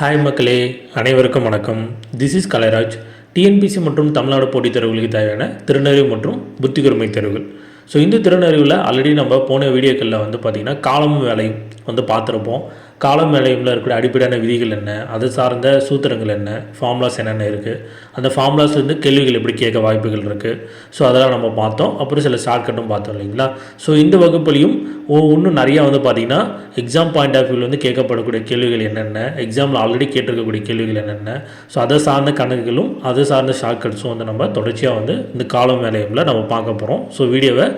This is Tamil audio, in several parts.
ஹாய் மக்களே. அனைவருக்கும் வணக்கம். திஸ் இஸ் கலைராஜ் டிஎன்பிசி மற்றும் தமிழ்நாடு போட்டித் தேர்வுகளுக்கு தேவையான திறனறிவு மற்றும் புத்திகூர்மை தேர்வுகள். ஸோ இந்த திறனறிவில் ஆல்ரெடி நம்ம போன வீடியோக்களில் வந்து பார்த்திங்கன்னா காலமும் வேலையும் வந்து பார்த்துருப்போம். காலம் வேலையில் இருக்கிற அடிப்படையான விதிகள் என்ன? அது சார்ந்த சூத்திரங்கள் என்ன? ஃபார்முலாஸ் என்னென்ன இருக்குது அந்த ஃபார்முலாஸ் வந்து கேள்விகள் எப்படி கேட்க வாய்ப்புகள் இருக்குது ஸோ அதெல்லாம் நம்ம பார்த்தோம். அப்புறம் சில ஷார்ட்கட்டும் பார்த்தோம் இல்லைங்களா? ஸோ இந்த வகுப்புலையும் இன்னும் நிறையா வந்து பார்த்திங்கன்னா எக்ஸாம் பாயிண்ட் ஆஃப் வியூவில் வந்து கேட்கப்படக்கூடிய கேள்விகள் என்னென்ன? எக்ஸாமில் ஆல்ரெடி கேட்டிருக்கக்கூடிய கேள்விகள் என்னென்ன? ஸோ அதை சார்ந்த கணக்குகளும் அதை சார்ந்த ஷார்ட்கட்ஸும் வந்து நம்ம தொடர்ச்சியாக வந்து இந்த காலம் வேலையில் நம்ம பார்க்க போகிறோம் ஸோ வீடியோவை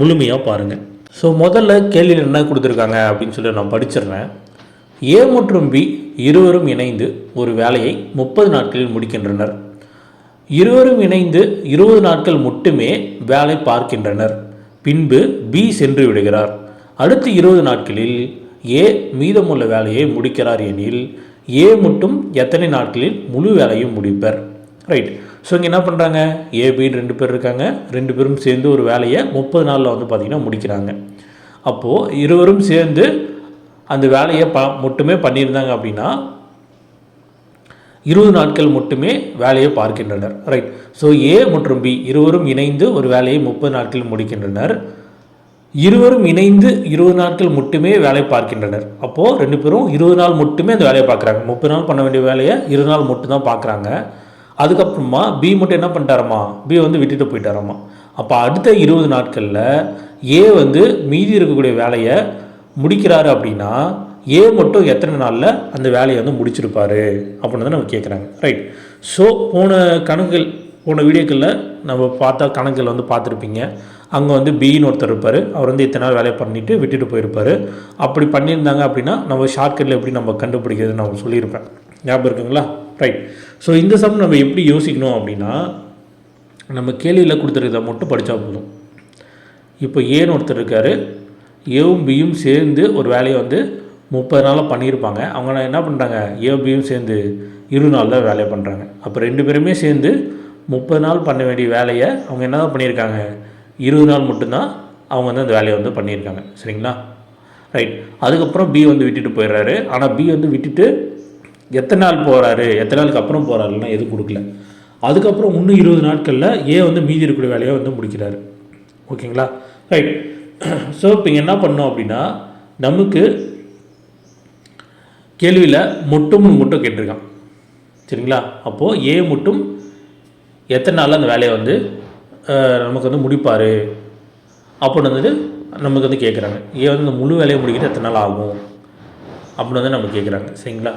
முழுமையாக பாருங்கள் ஸோ முதல்ல கேள்வியில் என்ன கொடுத்துருக்காங்க அப்படின்னு சொல்லி நான் படிச்சிடுறேன். ஏ மற்றும் பி இருவரும் இணைந்து ஒரு வேலையை முப்பது நாட்களில் முடிக்கின்றனர். இருவரும் இணைந்து இருபது நாட்கள் மட்டுமே வேலை பார்க்கின்றனர். பின்பு பி சென்று விடுகிறார். அடுத்த இருபது நாட்களில் ஏ மீதமுள்ள வேலையை முடிக்கிறார் எனில் ஏ மட்டும் எத்தனை நாட்களில் முழு வேலையும் முடிப்பர்? ரைட் ஸோ இங்கே என்ன பண்ணுறாங்க ஏ பின்னு ரெண்டு பேர் இருக்காங்க. ரெண்டு பேரும் சேர்ந்து ஒரு வேலையை முப்பது நாளில் வந்து பார்த்திங்கன்னா முடிக்கிறாங்க. அப்போது இருவரும் சேர்ந்து அந்த வேலையை ப மட்டுமே பண்ணியிருந்தாங்க அப்படின்னா இருபது நாட்கள் மட்டுமே வேலையை பார்க்கின்றனர். ரைட் ஸோ ஏ மற்றும் பி இருவரும் இணைந்து ஒரு வேலையை முப்பது நாட்கள் முடிக்கின்றனர். இருவரும் இணைந்து இருபது நாட்கள் மட்டுமே வேலை பார்க்கின்றனர். அப்போது ரெண்டு பேரும் இருபது நாள் மட்டுமே அந்த வேலையை பார்க்குறாங்க. முப்பது நாள் பண்ண வேண்டிய வேலையை இருபது நாள் மட்டும் தான் பார்க்குறாங்க. அதுக்கப்புறமா பி மட்டும் என்ன பண்ணிட்டாரம்மா பி வந்து விட்டுட்டு போயிட்டாரம்மா அப்போ அடுத்த இருபது நாட்களில் ஏ வந்து மீதி இருக்கக்கூடிய வேலையை முடிக்கிறாரு அப்படின்னா ஏ மட்டும் எத்தனை நாளில் அந்த வேலையை வந்து முடிச்சிருப்பாரு? அப்படின்னு தான் நம்ம கேட்குறாங்க ரைட் ஸோ போன கணக்குகள் போன வீடியோக்களில் நம்ம பார்த்தா கணக்கில் வந்து பார்த்துருப்பீங்க. அங்கே வந்து பின்னு ஒருத்தர் இருப்பார். அவர் வந்து இத்தனை நாள் வேலையை பண்ணிவிட்டு விட்டுட்டு போயிருப்பார். அப்படி பண்ணியிருந்தாங்க அப்படின்னா நம்ம ஷார்ட்கட்டில் எப்படி நம்ம கண்டுபிடிக்கிறதுன்னு நான் சொல்லியிருப்பேன். ஞாபகம் இருக்குங்களா? ரைட் ஸோ இந்த சம் நம்ம எப்படி யோசிக்கணும் அப்படின்னா நம்ம கேள்வியில் கொடுத்துருக்கதை மட்டும் படித்தா போதும். இப்போ ஏன்னு ஒருத்தர் இருக்கார். ஏவும் பியும் சேர்ந்து ஒரு வேலையை வந்து முப்பது நாளாக பண்ணியிருப்பாங்க. அவங்க என்ன பண்ணுறாங்க ஏவும் பியும் சேர்ந்து இரு நாள் தான் வேலையை பண்ணுறாங்க அப்போ ரெண்டு பேருமே சேர்ந்து முப்பது நாள் பண்ண வேண்டிய வேலையை அவங்க என்ன தான் பண்ணியிருக்காங்க? இருபது நாள் மட்டும்தான் அவங்க வந்து அந்த வேலையை வந்து பண்ணியிருக்காங்க. சரிங்களா? ரைட் அதுக்கப்புறம் பி வந்து விட்டுட்டு போயிடுறாரு. ஆனால் பி வந்து விட்டுட்டு எத்தனை நாள் போகிறாரு எத்தனை நாளுக்கு அப்புறம் போகிறாருன்னா எதுவும் கொடுக்கல. அதுக்கப்புறம் இன்னும் இருபது நாட்களில் ஏ வந்து மீதி இருக்கக்கூடிய வேலையை வந்து முடிக்கிறாரு. ஓகேங்களா? ரைட் ஸோ இப்போ என்ன பண்ணோம் அப்படின்னா நமக்கு கேள்வியில் மொட்டும்னு மட்டும் கேட்டிருக்கான். சரிங்களா? அப்போது ஏ மட்டும் எத்தனை நாளில் அந்த வேலையை வந்து நமக்கு வந்து முடிப்பார்? அப்படின்னு வந்துட்டு நமக்கு வந்து கேட்குறாங்க ஏ வந்து இந்த முழு வேலையை முடிக்கிட்டு எத்தனை நாள் ஆகும்? அப்படின்னு வந்து நம்ம கேட்குறாங்க சரிங்களா?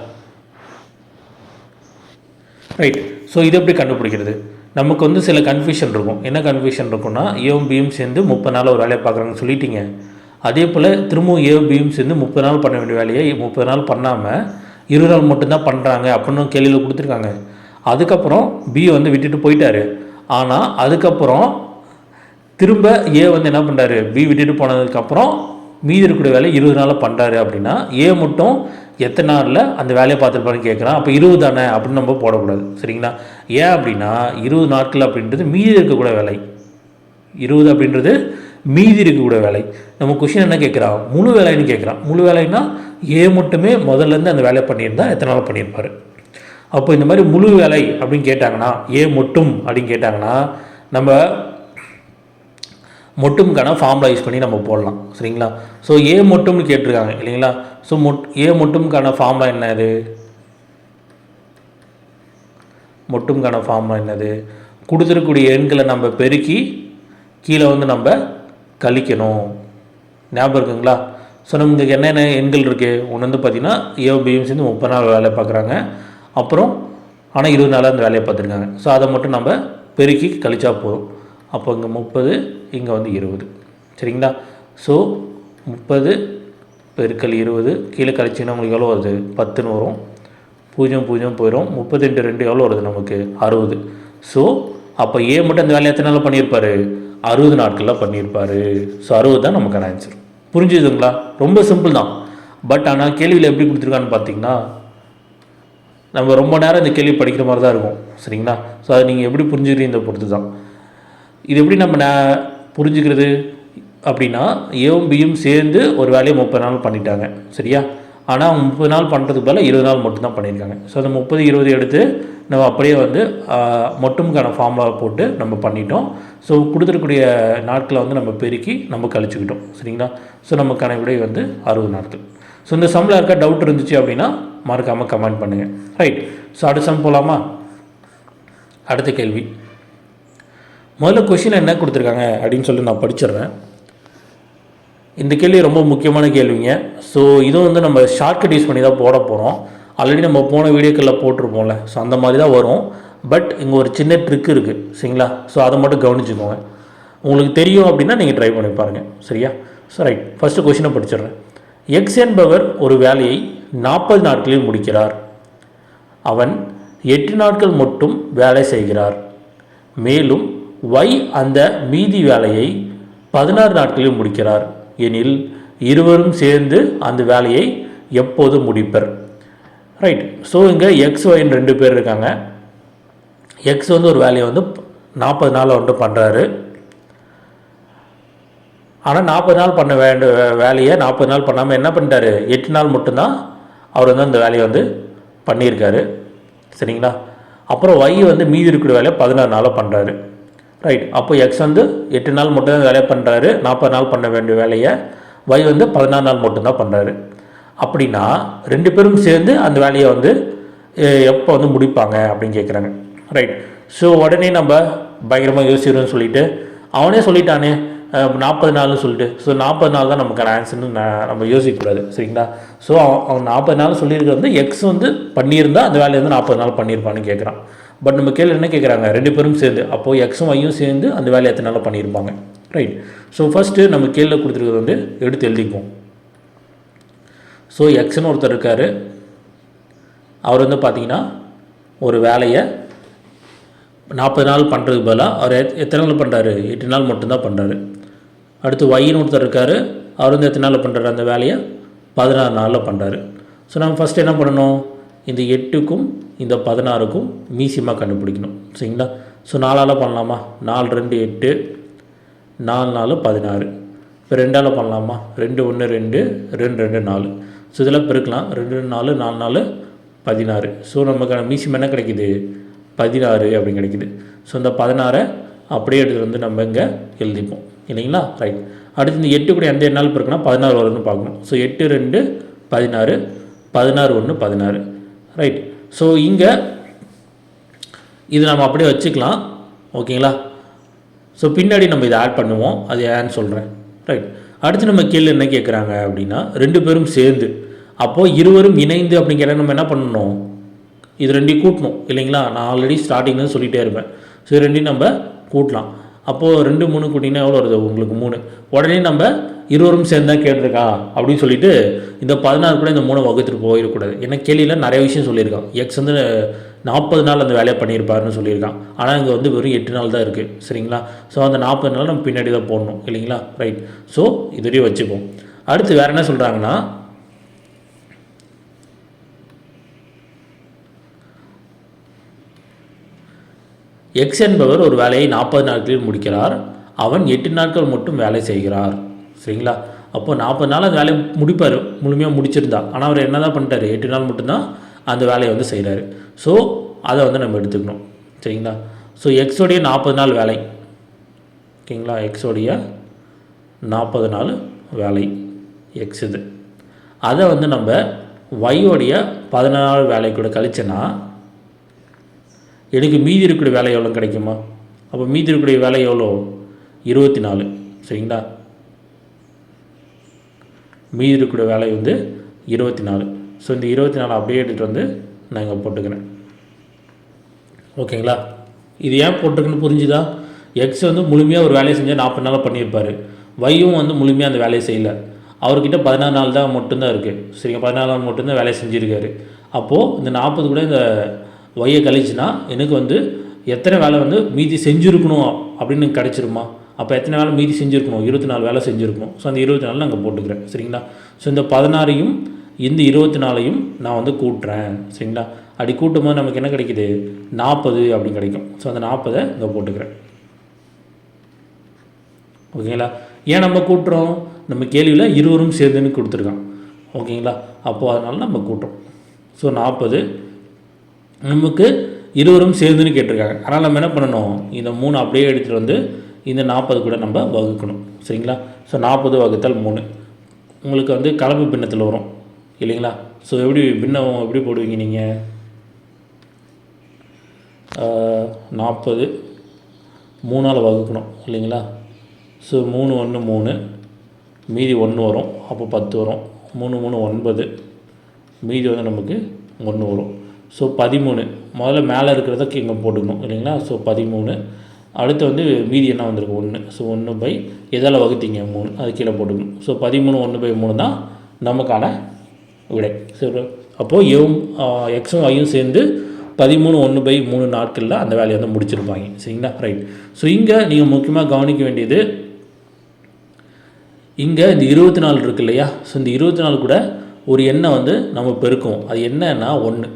ரைட் ஸோ இது எப்படி கண்டுபிடிக்கிறது? நமக்கு வந்து சில கன்ஃபியூஷன் இருக்கும். என்ன கன்ஃபியூஷன் இருக்கும்னா ஏவும் பியும் சேர்ந்து முப்பது நாள் ஒரு வேலையை பார்க்குறாங்கன்னு சொல்லிட்டீங்க. அதே போல் திரும்பவும் ஏவும் பியும் சேர்ந்து முப்பது நாள் பண்ண வேண்டிய வேலையை முப்பது நாள் பண்ணாமல் இருபது நாள் மட்டும்தான் பண்ணுறாங்க அப்படின்னு கேள்வியில் கொடுத்துருக்காங்க. அதுக்கப்புறம் பி வந்து விட்டுட்டு போயிட்டாரு. ஆனால் அதுக்கப்புறம் திரும்ப ஏ வந்து என்ன பண்ணுறாரு பி விட்டுட்டு போனதுக்கப்புறம் மீதி இருக்கக்கூடிய வேலை இருபது நாளில் பண்ணுறாரு அப்படின்னா ஏ மட்டும் எத்தனை நாளில் அந்த வேலையை பார்த்துருப்பாருன்னு கேட்குறான். அப்போ இருபது தானே அப்படின்னு நம்ம போடக்கூடாது. சரிங்களா? ஏன் அப்படின்னா இருபது நாட்கள் அப்படின்றது மீதி இருக்கக்கூடிய வேலை. இருபது அப்படின்றது மீதி இருக்கக்கூடிய வேலை. நம்ம கொஷின் என்ன கேட்குறான் முழு வேலைன்னு கேட்குறான் முழு வேலைன்னா ஏ மட்டுமே முதல்ல இருந்து அந்த வேலையை பண்ணியிருந்தா எத்தனை நாள் பண்ணியிருப்பாரு? அப்போ இந்த மாதிரி முழு வேலை அப்படின்னு கேட்டாங்கன்னா ஏ மட்டும் அப்படின்னு கேட்டாங்கன்னா நம்ம மொட்டும்கான ஃபார்முலா யூஸ் பண்ணி நம்ம போடலாம். சரிங்களா? ஸோ ஏ மட்டும்னு கேட்டிருக்காங்க இல்லைங்களா? ஸோ மொட் ஏ மட்டும்கான ஃபார்முலா என்னது மொட்டும்கான ஃபார்ம் என்னது? கொடுத்துருக்கக்கூடிய எண்களை நம்ம பெருக்கி கீழே வந்து நம்ம கழிக்கணும். ஞாபகம் இருக்குங்களா? ஸோ நமக்கு என்னென்ன எண்கள் இருக்குது ஒன்று வந்து பார்த்திங்கன்னா ஏ சேர்ந்து முப்பது நாள் வேலை பார்க்குறாங்க. அப்புறம் ஆனால் இருபது நாளாக அந்த வேலையை பார்த்துருக்காங்க. ஸோ அதை மட்டும் நம்ம பெருக்கி கழிச்சா போதும். அப்போ இங்கே முப்பது இங்கே வந்து இருபது. சரிங்களா? ஸோ முப்பது பெருக்கல் இருபது கீழே கழிச்சிங்கன்னா உங்களுக்கு எவ்வளோ வருது? பத்துன்னு வரும். பூஜ்ஜியம் பூஜ்ஜியம் போயிடும் முப்பத்தி ரெண்டு ரெண்டு எவ்வளோ வருது நமக்கு? அறுபது. ஸோ அப்போ ஏ மட்டும் அந்த வேலையை எத்தனை நாள் பண்ணியிருப்பாரு? அறுபது நாட்களில் பண்ணியிருப்பாரு. ஸோ அறுபது தான் நமக்கான ஆன்சர் புரிஞ்சுதுங்களா? ரொம்ப சிம்பிள் தான். பட் ஆனால் கேள்வியில் எப்படி கொடுத்துருக்கான்னு பார்த்தீங்கன்னா நம்ம ரொம்ப நேரம் இந்த கேள்வி படிக்கிற மாதிரி தான் இருக்கும். சரிங்களா? ஸோ அதை நீங்கள் எப்படி புரிஞ்சுக்கிறீங்க பொறுத்து தான். இது எப்படி நம்ம ந- புரிஞ்சுக்கிறது? அப்படின்னா ஏவும் பியும் சேர்ந்து ஒரு வேலையை முப்பது நாள் பண்ணிட்டாங்க. சரியா? ஆனால் முப்பது நாள் பண்ணுறதுக்கு பதிலாக இருபது நாள் மட்டும்தான் பண்ணியிருக்காங்க. ஸோ அந்த முப்பது இருபது எடுத்து நம்ம அப்படியே வந்து மொட்டமுக்கான ஃபார்முலாவை போட்டு நம்ம பண்ணிட்டோம். ஸோ கொடுத்துருக்கூடிய நாட்களை வந்து நம்ம பெருக்கி நம்ம கழிச்சுக்கிட்டோம். சரிங்களா? ஸோ நமக்கான விடை வந்து அறுபது நாட்கள். ஸோ இந்த சம்மில் இருக்க டவுட் இருந்துச்சு அப்படின்னா மறக்காமல் கமெண்ட் பண்ணுங்கள் ரைட் ஸோ அடுத்த சம் போகலாமா அடுத்த கேள்வி. முதல்ல கொஷின் என்ன கொடுத்துருக்காங்க அப்படின்னு சொல்லி நான் படிச்சிடுறேன். இந்த கேள்வி ரொம்ப முக்கியமான கேள்விங்க. ஸோ இதுவும் வந்து நம்ம ஷார்ட்கட் யூஸ் பண்ணி தான் போட போகிறோம் ஆல்ரெடி நம்ம போன வீடியோக்களில் போட்டிருப்போம்ல. ஸோ அந்த மாதிரி தான் வரும். பட் இங்கே ஒரு சின்ன ட்ரிக் இருக்குது சரிங்களா? ஸோ அதை மட்டும் கவனிச்சுக்கோங்க. உங்களுக்கு தெரியும் அப்படின்னா நீங்கள் ட்ரை பண்ணி பாருங்கள் சரியா? ஸோ ரைட் ஃபஸ்ட்டு கொஷினை படிச்சிடுறேன். எக்ஸ் என்பவர் ஒரு வேலையை நாற்பது நாட்களில் முடிக்கிறார். அவன் எட்டு நாட்கள் மட்டும் வேலை செய்கிறார். மேலும் ஒய் அந்த மீதி வேலையை பதினாறு நாட்களில் முடிக்கிறார். எனில் இருவரும் சேர்ந்து அந்த வேலையை எப்போது முடிப்பர்? ரைட் ஸோ இங்கே எக்ஸ் ஒயின் ரெண்டு பேர் இருக்காங்க. எக்ஸ் வந்து ஒரு வேலையை வந்து நாற்பது நாள் வந்துட்டு பண்ணுறாரு ஆனால் நாற்பது நாள் பண்ண வேண்டிய வே- வேலையை நாற்பது நாள் பண்ணாமல் என்ன பண்ணிட்டாரு? எட்டு நாள் மட்டும்தான் அவர் வந்து அந்த வேலையை வந்து பண்ணியிருக்காரு. சரிங்களா? அப்புறம் ஒய் வந்து மீதி இருக்கிற வேலையை பதினாறு நாளாக பண்ணுறாரு ரைட் அப்போ எக்ஸ் வந்து எட்டு நாள் மட்டும் தான் வேலையை பண்ணுறாரு நாற்பது நாள் பண்ண வேண்டிய வேலையை. ஒய் வந்து பதினாறு நாள் மட்டும்தான் பண்ணுறாரு அப்படின்னா ரெண்டு பேரும் சேர்ந்து அந்த வேலையை வந்து எப்போ வந்து முடிப்பாங்க அப்படின்னு கேட்குறாங்க ரைட் ஸோ உடனே நம்ம பயங்கரமாக யோசிக்கிறோம்னு சொல்லிட்டு அவனே சொல்லிட்டானே நாற்பது நாள்னு சொல்லிட்டு. ஸோ நாற்பது நாள் தான் நமக்கான ஆன்சர்னு நான் நம்ம யோசிக்கக்கூடாது. சரிங்களா? ஸோ அவன் அவன் நாற்பது நாள் சொல்லியிருக்கிறது வந்து எக்ஸ் வந்து பண்ணியிருந்தா அந்த வேலையை வந்து நாற்பது நாள் பண்ணியிருப்பான்னு கேட்குறான். பட் நம்ம கேள்வி என்ன கேட்குறாங்க? ரெண்டு பேரும் சேர்ந்து. அப்போது எக்ஸும் ஒய்யும் சேர்ந்து அந்த வேலையை எத்தனை நாள் பண்ணியிருப்பாங்க? ரைட் ஸோ ஃபஸ்ட்டு நம்ம கீழே கொடுத்துருக்கிறது வந்து எடுத்து எழுதிக்குவோம். ஸோ எக்ஸ்னு ஒருத்தர் இருக்கார். அவர் வந்து பார்த்தீங்கன்னா ஒரு வேலையை நாற்பது நாள் பண்ணுறதுக்கு பதிலாக அவர் எத்- எத்தனை நாள் பண்ணுறாரு எட்டு நாள் மட்டும்தான் பண்ணுறாரு அடுத்து ஒய்னு ஒருத்தர் இருக்கார். அவர் வந்து எத்தனை நாளில் பண்ணுறாரு அந்த வேலையை? பதினாறு நாளில் பண்ணுறாரு ஸோ நம்ம ஃபஸ்ட்டு என்ன பண்ணணும்? இந்த எட்டுக்கும் இந்த பதினாறுக்கும் மீசியமாக கண்டுபிடிக்கணும். சரிங்களா? ஸோ நாலால் பண்ணலாமா? நாலு ரெண்டு எட்டு. நாலு நாலு பதினாறு. இப்போ ரெண்டால் பண்ணலாமா? ரெண்டு ஒன்று ரெண்டு ரெண்டு ரெண்டு நாலு. ஸோ இதெல்லாம் பெருக்கலாம். ரெண்டு ரெண்டு நாலு நாலு நாலு பதினாறு. ஸோ நமக்கான மீசியம் என்ன கிடைக்குது? பதினாறு அப்படின்னு கிடைக்குது. ஸோ இந்த பதினாறை அப்படியே எடுத்துகிட்டு வந்து நம்ம இங்கே எழுதிப்போம். இல்லைங்களா? ரைட் அடுத்து இந்த எட்டு கூட எந்த நாள் இருக்குன்னா பதினாறு வரும்னு பார்க்கணும். ஸோ எட்டு ரெண்டு பதினாறு பதினாறு ஒன்று பதினாறு. ரைட் ஸோ இங்கே இது நம்ம அப்படியே வச்சுக்கலாம். ஓகேங்களா ஸோ பின்னாடி நம்ம இதை ஆட் பண்ணுவோம். அது ஏன்னு சொல்கிறேன் ரைட் அடுத்து நம்ம கேள்வி என்ன கேட்குறாங்க அப்படின்னா ரெண்டு பேரும் சேர்ந்து. அப்போது இருவரும் இணைந்து அப்படிங்கிற நம்ம என்ன பண்ணணும்? இது ரெண்டையும் கூட்டணும். இல்லைங்களா? நான் ஆல்ரெடி ஸ்டார்டிங்லேருந்து சொல்லிகிட்டே இருப்பேன். ஸோ இது ரெண்டையும் நம்ம கூட்டலாம். அப்போது ரெண்டு மூணு கூட்டிங்கன்னா எவ்வளோ வருது? உங்களுக்கு மூணு. உடனே நம்ம இருவரும் சேர்ந்து தான் கேட்டிருக்கா? அப்படின்னு சொல்லிட்டு இந்த பதினாறு கூட இந்த மூணு வகுத்துட்டு போயிடக்கூடாது. ஏன்னா கேள்வியில் நிறைய விஷயம் சொல்லியிருக்கான். எக்ஸ் வந்து நாற்பது நாள் அந்த வேலையை பண்ணியிருப்பாருன்னு சொல்லியிருக்கான். ஆனால் இங்கே வந்து வெறும் எட்டு நாள் தான் இருக்குது சரிங்களா? ஸோ அந்த நாற்பது நாள் நம்ம பின்னாடி தான் போடணும். இல்லைங்களா? ரைட் ஸோ இதுவரையும் வச்சுப்போம். அடுத்து வேறு என்ன சொல்கிறாங்கன்னா எக்ஸ் என்பவர் ஒரு வேலையை நாற்பது நாட்களில் முடிக்கிறார். அவன் எட்டு நாட்கள் மட்டும் வேலை செய்கிறார். சரிங்களா? அப்போ நாற்பது நாள் அந்த வேலையை முடிப்பார். முழுமையாக முடிச்சிருந்தா. ஆனால் அவர் என்ன தான் பண்ணிட்டாரு? எட்டு நாள் மட்டும்தான் அந்த வேலையை வந்து செய்கிறாரு ஸோ அதை வந்து நம்ம எடுத்துக்கணும். சரிங்களா? ஸோ எக்ஸோடைய நாற்பது நாள் வேலை. ஓகேங்களா? எக்ஸோடைய நாற்பது நாள் வேலை. எக்ஸ் இது. அதை வந்து நம்ம ஒய்யோடைய பதினாறு வேலை கூட கழிச்சேன்னா எனக்கு மீதி இருக்கக்கூடிய வேலை எவ்வளோ கிடைக்குமா? அப்போ மீதி இருக்கக்கூடிய வேலை எவ்வளோ இருபத்தி நாலு சரிங்களா? மீதி இருக்கக்கூடிய வேலை வந்து இருபத்தி நாலு ஸோ இந்த இருபத்தி நாலு அப்படியே எடுத்துகிட்டு வந்து நான் இங்கே போட்டுக்கிறேன். ஓகேங்களா? இது ஏன் போட்டிருக்குன்னு புரிஞ்சுதா? எக்ஸ் வந்து முழுமையாக ஒரு வேலையை செஞ்சால் நாற்பது நாள் பண்ணியிருப்பார். வையும் வந்து முழுமையாக அந்த வேலையை செய்யல. அவர்கிட்ட பதினாறு நாள் தான் மட்டும்தான் இருக்குது சரிங்க பதினாலு நாள் மட்டும்தான் வேலையை செஞ்சுருக்காரு. அப்போது இந்த நாற்பது கூட இந்த ஒய்யை கழிச்சுன்னா எனக்கு வந்து எத்தனை வேலை வந்து மீதி செஞ்சுருக்கணும் அப்படின்னு கிடச்சிருமா? அப்போ எத்தனை வேலை மீதி செஞ்சுருக்கணும்? இருபத்தி நாலு வேலை செஞ்சுருக்கணும். ஸோ அந்த இருபத்தி நாலு நாங்கள் போட்டுக்கிறேன். சரிங்களா? ஸோ இந்த பதினாறையும் இந்த இருபத்தி நாலையும் நான் வந்து கூட்டுறேன். சரிங்களா? அப்படி கூட்டும் போது நமக்கு என்ன கிடைக்குது? நாற்பது அப்படின்னு கிடைக்கும். ஸோ அந்த நாற்பதை இங்கே போட்டுக்கிறேன். ஓகேங்களா? ஏன் நம்ம கூட்டுறோம்? நம்ம கேள்வியில் இருவரும் சேர்ந்துன்னு கொடுத்துருக்கான். ஓகேங்களா? அப்போது அதனால் நம்ம கூட்டுறோம். ஸோ நாற்பது நமக்கு இருவரும் சேர்ந்துன்னு கேட்டிருக்காங்க. அதனால் நம்ம என்ன பண்ணணும்? இந்த மூணு அப்படியே எடுத்துகிட்டு வந்து இந்த நாற்பது கூட நம்ம வகுக்கணும். சரிங்களா? ஸோ நாற்பது வகுத்தல் மூணு. உங்களுக்கு வந்து கலப்பு பின்னத்தில் வரும். இல்லைங்களா? ஸோ எப்படி பின்னம் எப்படி போடுவீங்க நீங்கள் நாற்பது. மூணால் வகுக்கணும். இல்லைங்களா? ஸோ மூணு ஒன்று மூணு. மீதி ஒன்று வரும். அப்போ பத்து வரும். மூணு மூணு ஒன்பது. மீதி வந்து நமக்கு ஒன்று வரும். ஸோ பதிமூணு. முதல்ல மேலே இருக்கிறத இங்கே போட்டுக்கணும் இல்லைங்களா? ஸோ பதிமூணு. அடுத்து வந்து மீதி என்ன வந்திருக்கு? ஒன்று ஸோ ஒன்று பை எதால் வகுத்தீங்க? மூணு. அது கீழே போட்டுக்கணும். ஸோ பதிமூணு ஒன்று பை மூணு தான் நமக்கான விடை. சரி அப்போது எவும் எக்ஸும் ஐயும் சேர்ந்து பதிமூணு ஒன்று பை மூணு நாட்களில் அந்த வேலையை வந்து முடிச்சிருப்பாங்க. சரிங்களா? ரைட் ஸோ இங்கே நீங்கள் முக்கியமாக கவனிக்க வேண்டியது இங்கே இந்த இருபத்தி நாலு இருக்கு இல்லையா? ஸோ இந்த இருபத்தி நாலு கூட ஒரு எண்ணை வந்து நம்ம பெருக்கும் அது என்னன்னா ஒன்று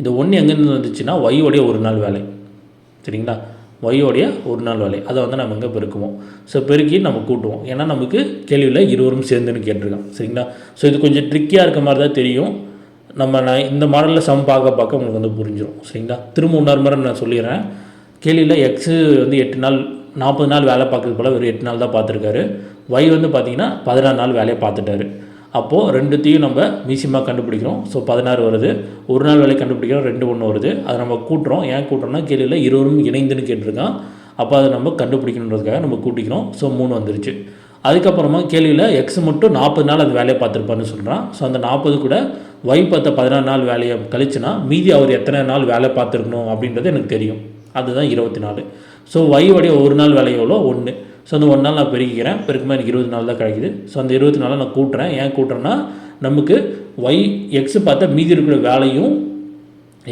இந்த ஒன்று எங்கேருந்து வந்துச்சுன்னா ஒய்யோடைய ஒரு நாள் வேலை. சரிங்களா? ஒய்யோடைய ஒரு நாள் வேலை. அதை வந்து நம்ம இங்கே பெருக்குவோம். ஸோ பெருக்கி நம்ம கூட்டுவோம். ஏன்னா நமக்கு கேள்வியில் இருவரும் சேர்ந்துன்னு கேட்டிருக்கான் சரிங்களா? ஸோ இது கொஞ்சம் ட்ரிக்கியாக இருக்க மாதிரி தான் தெரியும். நம்ம நான் இந்த மாடலில் சம் பார்க்க பார்க்க உங்களுக்கு வந்து புரிஞ்சிடும் சரிங்களா? திரும்ப இன்னொரு முறை நான் சொல்லிடுறேன். கேள்வியில் எக்ஸு வந்து எட்டு நாள் நாற்பது நாள் வேலை பார்க்கறது போல் ஒரு எட்டு நாள் தான் பார்த்துருக்காரு. ஒய் வந்து பார்த்திங்கன்னா பதினாறு நாள் வேலையை பார்த்துட்டாரு. அப்போது ரெண்டுத்தையும் நம்ம மீசியமாக கண்டுபிடிக்கிறோம். ஸோ பதினாறு வருது. ஒரு நாள் வேலை கண்டுபிடிக்கிறோம். ரெண்டு ஒன்று வருது. அதை நம்ம கூட்டுறோம். ஏன் கூட்டுறோம்னா கேள்வியில் இருவரும் இணைந்துன்னு கேட்டிருக்கான். அப்போ அதை நம்ம கண்டுபிடிக்கணுன்றதுக்காக நம்ம கூட்டிக்கிறோம். ஸோ மூணு வந்துருச்சு. அதுக்கப்புறமா கேள்வியில் எக்ஸ் மட்டும் நாற்பது நாள் அது வேலையை பார்த்துருப்பான்னு சொல்கிறான் ஸோ அந்த நாற்பது கூட ஒய் பார்த்த பதினாறு நாள் வேலையை கழிச்சுனா மீதி அவர் எத்தனை நாள் வேலை பார்த்துருக்கணும் அப்படின்றது எனக்கு தெரியும். அதுதான் இருபத்தி நாலு. ஸோ ஒய்யோடைய ஒரு நாள் வேலை எவ்வளோ? ஒன்று ஸோ அந்த ஒரு நாள் நான் பெருக்கிக்கிறேன் பெருக்குமா எனக்கு இருபது நாள் தான் கிடைக்குது. ஸோ அந்த இருபத்தி நாளாக நான் கூட்டுறேன். ஏன் கூட்டுறேன்னா நமக்கு ஒய் எக்ஸ் பார்த்தா மீதி இருக்கிற வேலையும்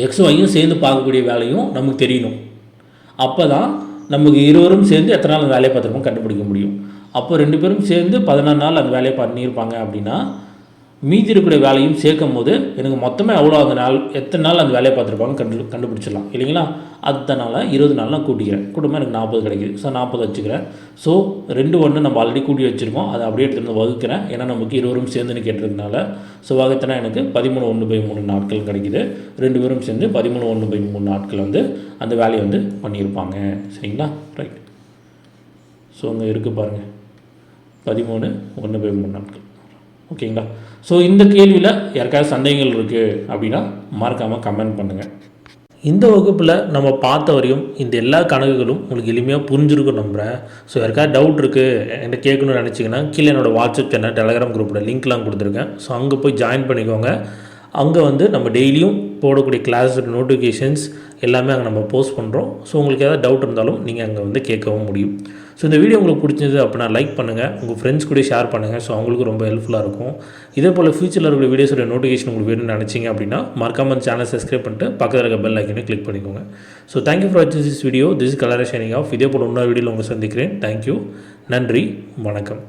எக்ஸ் ஒய்யும் சேர்ந்து பார்க்கக்கூடிய வேலையும் நமக்கு தெரியணும். அப்போ தான் நமக்கு இருவரும் சேர்ந்து எத்தனை நாள் அந்த வேலையை பார்த்துருப்போம் கண்டுபிடிக்க முடியும். அப்போ ரெண்டு பேரும் சேர்ந்து பதினாறு நாள் அந்த வேலையை பண்ணியிருப்பாங்க அப்படின்னா மீதி இருக்கிற வேலையும் சேர்க்கும் போது எனக்கு மொத்தமாக எவ்வளோ அந்த நாள் எத்தனை நாள் அந்த வேலையை பார்த்துருப்பாங்க கண்டு கண்டுபிடிச்சிடலாம். இல்லைங்களா? அதனால இருபது நாள் நான் கூட்டிக்கிறேன். கூட்டமாக எனக்கு நாற்பது கிடைக்குது. ஸோ நாற்பது வச்சுக்கிறேன். ஸோ ரெண்டு ஒன்று நம்ம ஆல்ரெடி கூட்டி வச்சுருக்கோம். அதை அப்படியே எடுத்துகிட்டு வந்து வகுக்கிறேன். ஏன்னா நமக்கு இருவரும் சேர்ந்துன்னு கேட்டிருக்கனால ஸோ வகுத்தனா எனக்கு பதிமூணு ஒன்று பை மூணு நாட்கள் கிடைக்குது. ரெண்டு பேரும் சேர்ந்து பதிமூணு ஒன்று பை மூணு நாட்கள் வந்து அந்த வேலையை வந்து பண்ணியிருப்பாங்க. சரிங்களா? ரைட் ஸோ அங்கே இருக்குது பாருங்கள் பதிமூணு ஒன்று பை மூணு நாட்கள். ஓகேங்களா? ஸோ இந்த கேள்வியில் யாருக்காவது சந்தேகங்கள் இருக்குது அப்படின்னா மறக்காமல் கமெண்ட் பண்ணுங்கள் இந்த வகுப்பில் நம்ம பார்த்த வரையும் இந்த எல்லா கணக்குகளும் உங்களுக்கு எளிமையாக புரிஞ்சிருக்கும் நம்புகிறேன் ஸோ யாருக்காவது டவுட் இருக்குது என்கிட்ட கேட்கணும்னு நினச்சிங்கன்னா கீழே என்னோடய வாட்ஸ்அப் சேனல் டெலகிராம் குரூப்போட லிங்க்லாம் கொடுத்துருக்கேன். ஸோ அங்கே போய் ஜாயின் பண்ணிக்கோங்க. அங்கே வந்து நம்ம டெய்லியும் போடக்கூடிய கிளாஸ் நோட்டிஃபிகேஷன்ஸ் எல்லாமே அங்கே நம்ம போஸ்ட் பண்ணுறோம் ஸோ உங்களுக்கு ஏதாவது டவுட் இருந்தாலும் நீங்கள் அங்கே வந்து கேட்கவும் முடியும். ஸோ இந்த வீடியோ உங்களுக்கு பிடிச்சது அப்படின்னா லைக் பண்ணுங்கள் உங்கள் ஃப்ரெண்ட்ஸ் கூட ஷேர் பண்ணுங்கள் ஸோ அவங்களுக்கு ரொம்ப ஹெல்ப்ஃபுல்லாக இருக்கும். இதே போல் ஃபியூச்சரில் இருக்கிற வீடியோஸோட நோட்டிஃபிகேஷன் உங்களுக்கு வேணும்னு நினச்சிங்க அப்படின்னா மறக்காம சேனல் சப்ஸ்கிரைப் பண்ணிட்டு பக்கத்தில் இருக்க பெல் ஐக்கனை கிளிக் பண்ணிக்கோங்க. ஸோ தேங்க்யூ ஃபார் வாட்சிங் this video this colour shading of இதே போல் இன்னொரு வீடியோவில் உங்களை சந்திக்கிறேன். தேங்க்யூ நன்றி. வணக்கம்.